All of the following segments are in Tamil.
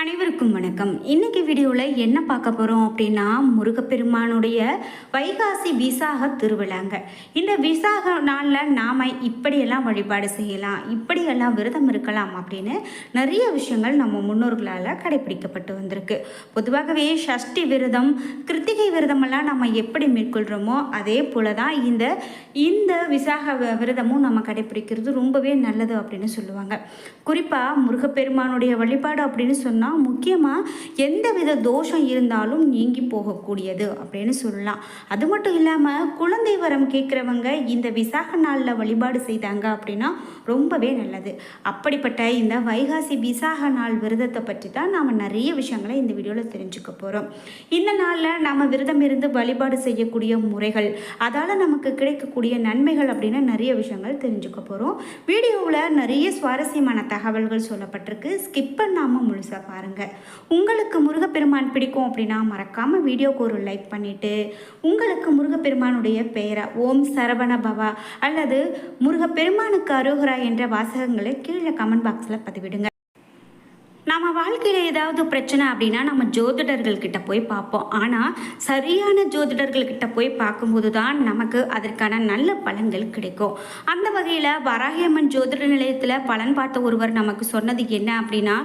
அனைவருக்கும் வணக்கம். இன்னைக்கு வீடியோவில் என்ன பார்க்க போகிறோம் அப்படின்னா முருகப்பெருமானுடைய வைகாசி விசாக திருவிழாங்க. இந்த விசாக நாளில் நாம் இப்படியெல்லாம் வழிபாடு செய்யலாம் இப்படியெல்லாம் விரதம் இருக்கலாம் அப்படின்னு நிறைய விஷயங்கள் நம்ம முன்னோர்களால் கடைபிடிக்கப்பட்டு வந்திருக்கு. பொதுவாகவே சஷ்டி விரதம் கிருத்திகை விரதமெல்லாம் நம்ம எப்படி மேற்கொள்கிறோமோ அதே போல தான் இந்த இந்த விசாக விரதமும் நம்ம கடைபிடிக்கிறது ரொம்பவே நல்லது அப்படின்னு சொல்லுவாங்க. குறிப்பாக முருகப்பெருமானுடைய வழிபாடு அப்படின்னு சொன்னால் முக்கியமாக எந்த வித தோஷம் இருந்தாலும் நீங்கி போகக்கூடியது அப்படின்னு சொல்லலாம். அது மட்டும் இல்லாமல் குழந்தை வரம் கேட்குறவங்க இந்த விசாக நாளில் வழிபாடு செய்தாங்க அப்படின்னா ரொம்பவே நல்லது. அப்படிப்பட்ட இந்த வைகாசி விசாக நாள் விரதத்தை பற்றி தான் நாம் நிறைய விஷயங்களை இந்த வீடியோவில் தெரிஞ்சுக்க போகிறோம் இந்த நாளில் நாம் விரதம் இருந்து வழிபாடு செய்யக்கூடிய முறைகள் அதால் நமக்கு கிடைக்கக்கூடிய நன்மைகள் அப்படின்னு நிறைய விஷயங்கள் தெரிஞ்சுக்க போகிறோம் வீடியோவில் நிறைய சுவாரஸ்யமான தகவல்கள் சொல்லப்பட்டிருக்கு. ஸ்கிப் பண்ணாமல் முழுசாக பாருங்கள் உங்களுக்கு முருகப்பெருமான் பிடிக்கும் அப்படின்னா மறக்காமல் வீடியோக்கு ஒரு லைக் பண்ணிவிட்டு உங்களுக்கு முருகப்பெருமானுடைய பெயரை ஓம் சரவண பவா அல்லது முருகப்பெருமானுக்கு அரோகரா என்ற வாசகங்களை கீழே கமெண்ட் பாக்ஸில் பதிவிடுங்க. நம்ம வாழ்க்கையில் ஏதாவது பிரச்சனை அப்படின்னா நம்ம ஜோதிடர்கள்கிட்ட போய் பார்ப்போம். ஆனால் சரியான ஜோதிடர்கள்கிட்ட போய் பார்க்கும்போது தான் நமக்கு அதற்கான நல்ல பலன்கள் கிடைக்கும். அந்த வகையில் வராகியம்மன் ஜோதிட நிலையத்தில் பலன் பார்த்த ஒருவர் நமக்கு சொன்னது என்ன அப்படின்னா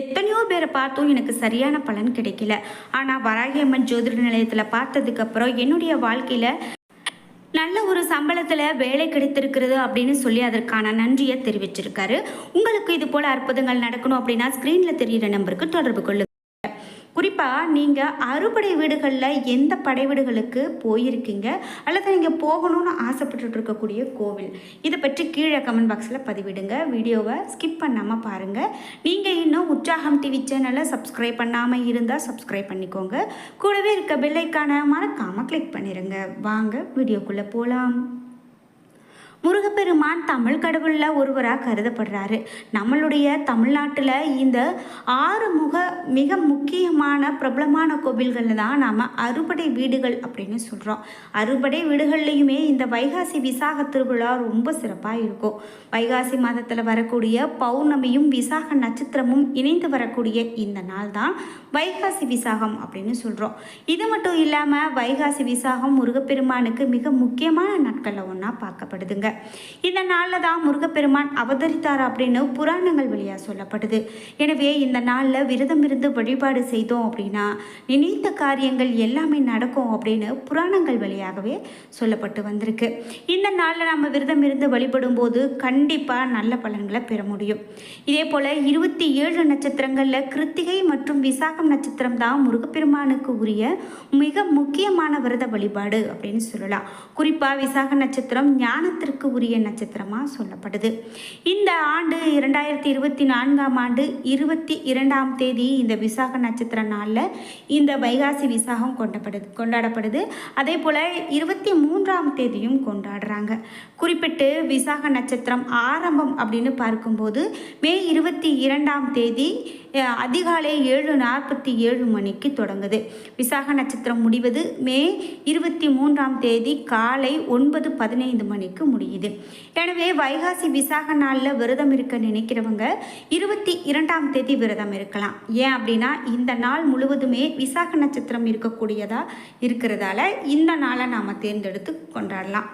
எத்தனையோ பேரை பார்த்தும் எனக்கு சரியான பலன் கிடைக்கல. ஆனால் வராகியம்மன் ஜோதிட நிலையத்தில் பார்த்ததுக்கப்புறம் என்னுடைய வாழ்க்கையில் நல்ல ஒரு சம்பளத்தில் வேலை கிடைத்திருக்கிறது அப்படின்னு சொல்லி அதற்கான நன்றியை தெரிவிச்சிருக்காரு. உங்களுக்கு இது போல அற்புதங்கள் நடக்கணும் அப்படின்னா ஸ்க்ரீனில் தெரியிற நம்பருக்கு தொடர்பு கொள்ளுங்க. குறிப்பாக நீங்கள் அறுபடை வீடுகளில் எந்த படை வீடுகளுக்கு போயிருக்கீங்க? அல்லது நீங்கள் போகணும்னு ஆசைப்பட்டுட்டு இருக்கக்கூடிய கோவில்? இதை பற்றி கீழே கமெண்ட் பாக்ஸில் பதிவிடுங்க. வீடியோவை ஸ்கிப் பண்ணாமல் பாருங்கள் நீங்கள் இன்னும் உற்சாகம் டிவி சேனலை சப்ஸ்கிரைப் பண்ணாமல் இருந்தால் சப்ஸ்கிரைப் பண்ணிக்கோங்க. கூடவே இருக்க பெல்லைக்கான மறக்காமல் கிளிக் பண்ணிடுங்க வாங்க வீடியோக்குள்ளே போகலாம் முருகப்பெருமான் தமிழ் கடவுளில் ஒருவராக கருதப்படுறாரு. நம்மளுடைய தமிழ்நாட்டில் இந்த ஆறு முக மிக முக்கியமான பிரபலமான கோவில்களில் தான் நாம் அறுபடை வீடுகள் அப்படின்னு சொல்கிறோம் அறுபடை வீடுகள்லையுமே இந்த வைகாசி விசாக திருவிழா ரொம்ப சிறப்பாக இருக்கும். வைகாசி மாதத்தில் வரக்கூடிய பௌர்ணமியும் விசாக நட்சத்திரமும் இணைந்து வரக்கூடிய இந்த நாள் தான் வைகாசி விசாகம் அப்படின்னு சொல்கிறோம் இது மட்டும் இல்லாமல் வைகாசி விசாகம் முருகப்பெருமானுக்கு மிக முக்கியமான நாட்களில் ஒன்றா பார்க்கப்படுதுங்க. இந்த நாளில் தான் முருகப்பெருமான் அவதரித்தார் அப்படின்னு புராணங்கள் வழியாக சொல்லப்படுது. எனவே இந்த நாளில் விரதம் இருந்து வழிபாடு செய்தோம் அப்படின்னா நினைத்த காரியங்கள் எல்லாமே நடக்கும் அப்படின்னு புராணங்கள் வழியாகவே சொல்லப்பட்டு வந்திருக்கு. இந்த நாளில் நம்ம விரதம் இருந்து வழிபடும் போது கண்டிப்பாக நல்ல பலன்களை பெற முடியும். இதே போல் இருபத்தி ஏழு நட்சத்திரங்களில் கிருத்திகை மற்றும் விசாகம் நட்சத்திரம் தான் முருகப்பெருமானுக்கு உரிய மிக முக்கியமான விரத வழிபாடு அப்படின்னு சொல்லலாம். குறிப்பாக விசாக நட்சத்திரம் ஞானத்திற்கு உரிய நட்சத்திரமாக சொல்லப்படுது. இந்த ஆண்டு இரண்டாயிரத்தி இருபத்தி நான்காம் ஆண்டு இருபத்தி இரண்டாம் தேதி இந்த விசாக நட்சத்திர நாளில் இந்த வைகாசி விசாகம் கொண்டப்படுது கொண்டாடப்படுது. அதே போல் இருபத்தி மூன்றாம் தேதியும் கொண்டாடுறாங்க. குறிப்பிட்டு விசாக நட்சத்திரம் ஆரம்பம் அப்படின்னு பார்க்கும்போது மே இருபத்தி இரண்டாம் தேதி அதிகாலை ஏழு நாற்பத்தி ஏழு மணிக்கு தொடங்குது. விசாக நட்சத்திரம் முடிவது மே இருபத்தி மூன்றாம் தேதி காலை ஒன்பது பதினைந்து மணிக்கு முடியுது எனவே வைகாசி விசாக நாளில் விரதம் இருக்க நினைக்கிறவங்க இருபத்தி இரண்டாம் தேதி விரதம் இருக்கலாம். ஏன் அப்படின்னா இந்த நாள் முழுவதுமே விசாக நட்சத்திரம் இருக்கக்கூடியதாக இருக்கிறதால இந்த நாளை நாம் தேர்ந்தெடுத்து கொண்டாடலாம்.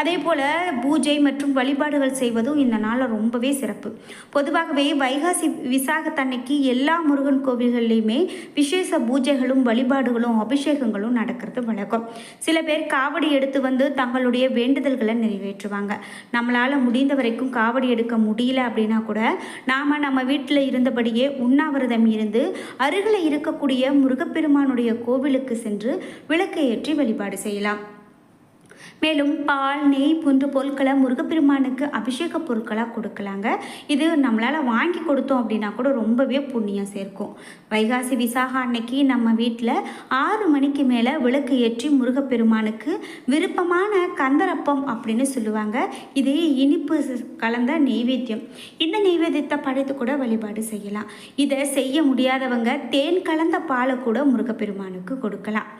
அதே போல் பூஜை மற்றும் வழிபாடுகள் செய்வதும் இந்த நாளில் ரொம்பவே சிறப்பு. பொதுவாகவே வைகாசி விசாகத்தன்னைக்கு எல்லா முருகன் கோவில்கள்லையுமே விசேஷ பூஜைகளும் வழிபாடுகளும் அபிஷேகங்களும் நடக்கிறது வழக்கம். சில பேர் காவடி எடுத்து வந்து தங்களுடைய வேண்டுதல்களை நிறைவேற்றுவாங்க. நம்மளால் முடிந்த வரைக்கும் காவடி எடுக்க முடியல அப்படின்னா கூட நாம் நம்ம வீட்டில் இருந்தபடியே உண்ணாவிரதம் இருந்து அருகில் இருக்கக்கூடிய முருகப்பெருமானுடைய கோவிலுக்கு சென்று விளக்கை ஏற்றி வழிபாடு செய்யலாம். மேலும் பால் நெய் போன்ற பொருட்களை முருகப்பெருமானுக்கு அபிஷேக பொருட்களாக கொடுக்கலாங்க. இது நம்மளால் வாங்கி கொடுத்தோம் அப்படின்னா கூட ரொம்பவே புண்ணியம் சேர்க்கும். வைகாசி விசாக அன்னைக்கு நம்ம வீட்டில் ஆறு மணிக்கு மேலே விளக்கு ஏற்றி முருகப்பெருமானுக்கு விருப்பமான கந்தரப்பம் அப்படின்னு சொல்லுவாங்க. இது இனிப்பு கலந்த நெய்வேத்தியம். இந்த நெய்வேத்தியத்தை படைத்து கூட வழிபாடு செய்யலாம். இதை செய்ய முடியாதவங்க தேன் கலந்த பாலை கூட முருகப்பெருமானுக்கு கொடுக்கலாம்.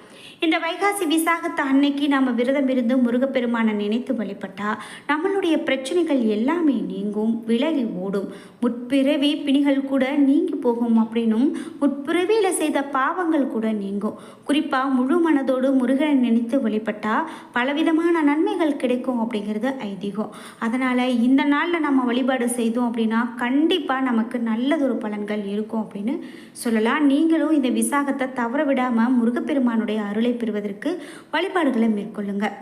இந்த வைகாசி விசாகத்தை அன்னைக்கு நம்ம விரதம் இருந்து முருகப்பெருமானை நினைத்து வழிபட்டா நம்மளுடைய பிரச்சனைகள் எல்லாமே நீங்கும் விலகி ஓடும். முற்பிறவி பிணிகள் கூட நீங்கி போகும் அப்படின்னும் முற்பிறவியில் செய்த பாவங்கள் கூட நீங்கும். குறிப்பாக முழு மனதோடு முருகனை நினைத்து வழிபட்டா பலவிதமான நன்மைகள் கிடைக்கும் அப்படிங்கிறது ஐதீகம். அதனால் இந்த நாளில் நம்ம வழிபாடு செய்தோம் அப்படின்னா கண்டிப்பாக நமக்கு நல்லதொரு பலன்கள் இருக்கும் அப்படின்னு சொல்லலாம். நீங்களும் இந்த விசாகத்தை தவற விடாமல் முருகப்பெருமானுடைய அருளை பெறுவதற்கு வழிபாடுகளை மேற்கொள்ளுங்கள்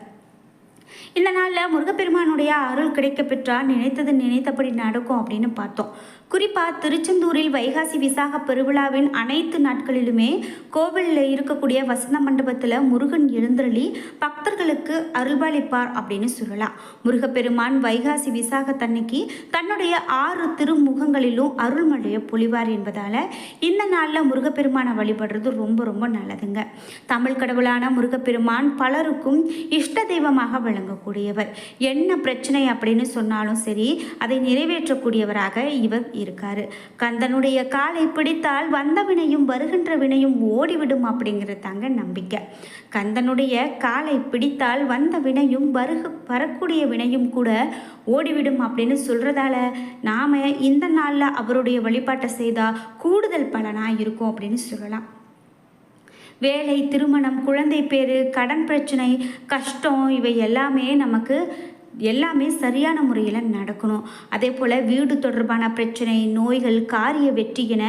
இந்த நாளில் முருகப்பெருமானுடைய அருள் கிடைக்க பெற்றால் நினைத்தது நினைத்தபடி நடக்கும் அப்படின்னு பார்த்தோம். குறிப்பாக திருச்செந்தூரில் வைகாசி விசாக பெருவிழாவின் அனைத்து நாட்களிலுமே கோவிலில் இருக்கக்கூடிய வசந்த மண்டபத்தில் முருகன் எழுந்தருளி பக்தர்களுக்கு அருள்பாலிப்பார் அப்படின்னு சொல்லலாம். முருகப்பெருமான் வைகாசி விசாகத்தன்னைக்கு தன்னுடைய ஆறு திருமுகங்களிலும் அருள்மழையை பொழிவார் என்பதால் இந்த நாளில் முருகப்பெருமானை வழிபடுறது ரொம்ப ரொம்ப நல்லதுங்க. தமிழ் கடவுளான முருகப்பெருமான் பலருக்கும் இஷ்ட தெய்வமாக விளங்கக்கூடியவர் என்ன பிரச்சனை அப்படின்னு சொன்னாலும் சரி அதை நிறைவேற்றக்கூடியவராக இவர் இருக்காரு. கந்தனுடைய காலை பிடித்தால் வந்த வினையும் வருகின்ற வினையும் ஓடிவிடும் அப்படிங்கிறது தாங்க நம்பிக்கை. கந்தனுடைய காலை பிடித்தால் வந்த வினையும் வருக வரக்கூடிய வினையும் கூட ஓடிவிடும் அப்படின்னு சொல்கிறதால நாம் இந்த நாளில் அவருடைய வழிபாட்டை செய்தால் கூடுதல் பலனாக இருக்கும் அப்படின்னு சொல்லலாம். வேலை திருமணம் குழந்தை பேர் கடன் பிரச்சனை கஷ்டம் இவை எல்லாமே நமக்கு எல்லாமே சரியான முறையில் நடக்கணும். அதே போல் வீடு தொடர்பான பிரச்சனை நோய்கள் காரிய வெற்றி என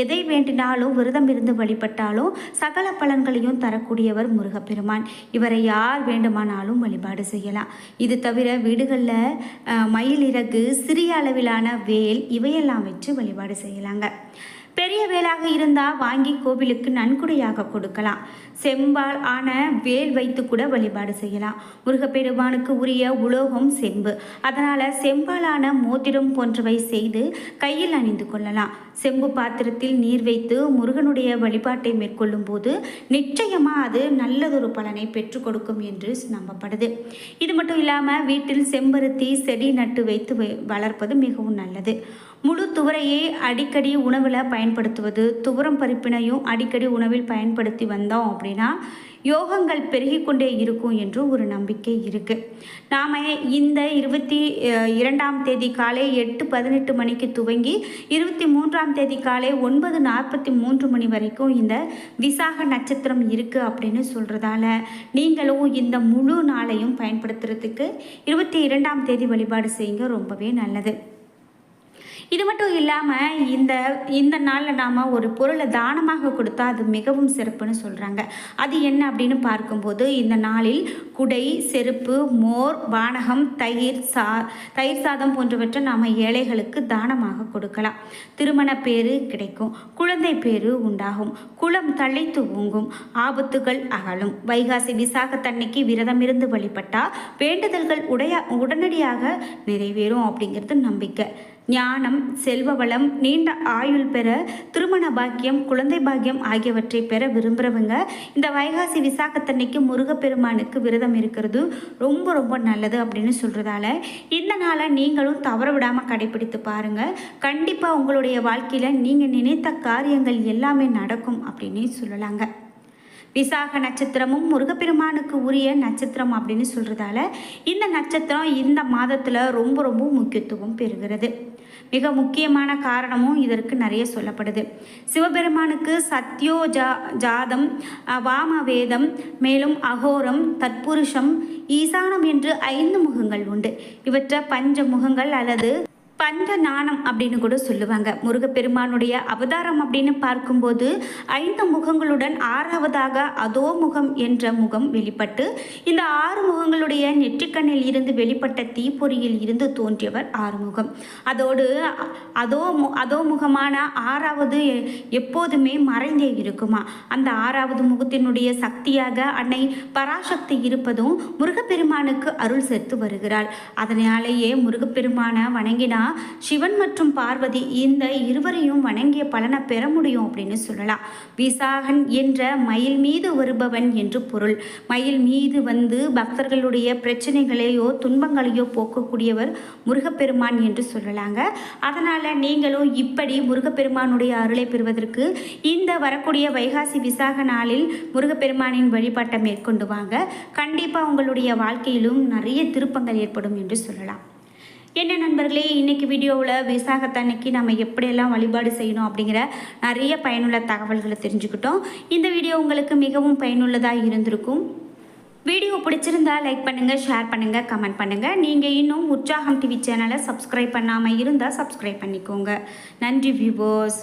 எதை வேண்டினாலும் விரதம் இருந்து வழிபட்டாலும் சகல பலன்களையும் தரக்கூடியவர் முருகப்பெருமான். இவரை யார் வேண்டுமானாலும் வழிபாடு செய்யலாம். இது தவிர வீடுகளில் மயில் இறகு சிறிய அளவிலான வேல் இவையெல்லாம் வச்சு வழிபாடு செய்யலாங்க. பெரிய வேலாக இருந்தால் வாங்கி கோவிலுக்கு நன்கொடையாக கொடுக்கலாம். செம்பால் ஆன வேல் வைத்து கூட வழிபாடு செய்யலாம். முருகப்பெருமானுக்கு உரிய உலோகம் செம்பு. அதனால் செம்பாலான மோதிரம் போன்றவை செய்து கையில் அணிந்து கொள்ளலாம். செம்பு பாத்திரத்தில் நீர் வைத்து முருகனுடைய வழிபாட்டை மேற்கொள்ளும் போது நிச்சயமாக அது நல்லதொரு பலனை பெற்றுக் கொடுக்கும் என்று நம்பப்படுது. இது மட்டும் இல்லாமல் வீட்டில் செம்பருத்தி செடி நட்டு வைத்து வளர்ப்பது மிகவும் நல்லது. முழு துவரையை அடிக்கடி உணவில் பயன்படுத்துவது துவரம் பருப்பினையும் அடிக்கடி உணவில் பயன்படுத்தி வந்தோம் அப்படின்னா யோகங்கள் பெருகி கொண்டே இருக்கும் என்று ஒரு நம்பிக்கை இருக்குது நாம் இந்த இருபத்தி இரண்டாம் தேதி காலை எட்டு பதினெட்டு மணிக்கு துவங்கி இருபத்தி மூன்றாம் தேதி காலை ஒன்பது நாற்பத்தி மூன்று மணி வரைக்கும் இந்த விசாக நட்சத்திரம் இருக்குது அப்படின்னு சொல்கிறதால நீங்களும் இந்த முழு நாளையும் பயன்படுத்துறதுக்கு இருபத்தி இரண்டாம் தேதி வழிபாடு செய்யுங்க ரொம்பவே நல்லது. இது மட்டும் இல்லாமல் இந்த இந்த நாளில் நாம் ஒரு பொருளை தானமாக கொடுத்தா அது மிகவும் சிறப்புன்னு சொல்கிறாங்க அது என்ன அப்படின்னு பார்க்கும்போது இந்த நாளில் குடை செருப்பு மோர் வானகம் தயிர் சா தயிர் சாதம் போன்றவற்றை நாம் ஏழைகளுக்கு தானமாக கொடுக்கலாம். திருமண பேரு கிடைக்கும் குழந்தை பேரு உண்டாகும் குளம் தழைத்து ஓங்கும் ஆபத்துகள் அகலும். வைகாசி விசாகத்தன்னைக்கு விரதம் இருந்து வழிபட்டால் வேண்டுதல்கள் உடைய உடனடியாக நிறைவேறும் அப்படிங்கிறது நம்பிக்கை. ஞானம் செல்வ வளம் நீண்ட ஆயுள் பெற திருமண பாக்கியம் குழந்தை பாக்கியம் ஆகியவற்றை பெற விரும்புகிறவங்க இந்த வைகாசி விசாகத்தன்னைக்கு முருகப்பெருமானுக்கு விரதம் இருக்கிறது ரொம்ப ரொம்ப நல்லது அப்படின்னு சொல்கிறதால இந்த நாளை நீங்களும் தவற விடாமல் கடைபிடித்து பாருங்கள் கண்டிப்பாக உங்களுடைய வாழ்க்கையில் நீங்கள் நினைத்த காரியங்கள் எல்லாமே நடக்கும் அப்படின்னு சொல்லலாங்க. விசாக நட்சத்திரமும் முருகப்பெருமானுக்கு உரிய நட்சத்திரம் அப்படின்னு சொல்கிறதால இந்த நட்சத்திரம் இந்த மாதத்தில் ரொம்ப ரொம்ப முக்கியத்துவம் பெறுகிறது. மிக முக்கியமான காரணமும் இதற்கு நிறைய சொல்லப்படுது. சிவபெருமானுக்கு சத்யோ ஜா ஜாதம் வாமவேதம் மேலும் அகோரம் தற்புருஷம் ஈசானம் என்று ஐந்து முகங்கள் உண்டு. இவற்றை பஞ்ச முகங்கள் அல்லது பஞ்ச நாணம் அப்படின்னு கூட சொல்லுவாங்க. முருகப்பெருமானுடைய அவதாரம் அப்படின்னு பார்க்கும்போது ஐந்து முகங்களுடன் ஆறாவதாக அதோ முகம் என்ற முகம் வெளிப்பட்டு இந்த ஆறு முகங்களுடைய நெற்றிக்கண்ணில் இருந்து வெளிப்பட்ட தீப்பொறியில் இருந்து தோன்றியவர் ஆறுமுகம். அதோடு அதோ அதோ முகமான ஆறாவது எப்போதுமே மறைந்தே இருக்குமா? அந்த ஆறாவது முகத்தினுடைய சக்தியாக அன்னை பராசக்தி இருப்பதும் முருகப்பெருமானுக்கு அருள் சேர்த்து வருகிறாள். அதனாலேயே முருகப்பெருமான வணங்கினா சிவன் மற்றும் பார்வதி இந்த இருவரையும் வணங்கிய பலனை பெற முடியும் அப்படின்னு சொல்லலாம். விசாகன் என்ற மயில் மீது வருபவன் என்று பொருள். மயில் மீது வந்து பக்தர்களுடைய பிரச்சனைகளையோ துன்பங்களையோ போக்கக்கூடியவர் முருகப்பெருமான் என்று சொல்லலாங்க. அதனால் நீங்களும் இப்படி முருகப்பெருமானுடைய அருளை பெறுவதற்கு இந்த வரக்கூடிய வைகாசி விசாக நாளில் முருகப்பெருமானின் வழிபாட்டை மேற்கொண்டு வாங்க. கண்டிப்பாக உங்களுடைய வாழ்க்கையிலும் நிறைய திருப்பங்கள் ஏற்படும் என்று சொல்லலாம். என்ன நண்பர்களே இன்றைக்கி வீடியோவில் விசாகத்தன்னைக்கு நம்ம எப்படியெல்லாம் வழிபாடு செய்யணும் அப்படிங்கிற நிறைய பயனுள்ள தகவல்களை தெரிஞ்சுக்கிட்டோம். இந்த வீடியோ உங்களுக்கு மிகவும் பயனுள்ளதாக இருந்திருக்கும். வீடியோ பிடிச்சிருந்தா லைக் பண்ணுங்கள் ஷேர் பண்ணுங்கள் கமெண்ட் பண்ணுங்கள் நீங்கள் இன்னும் உற்சாகம் டிவி சேனலை சப்ஸ்கிரைப் பண்ணாமல் இருந்தால் சப்ஸ்கிரைப் பண்ணிக்கோங்க. நன்றி வியூவர்ஸ்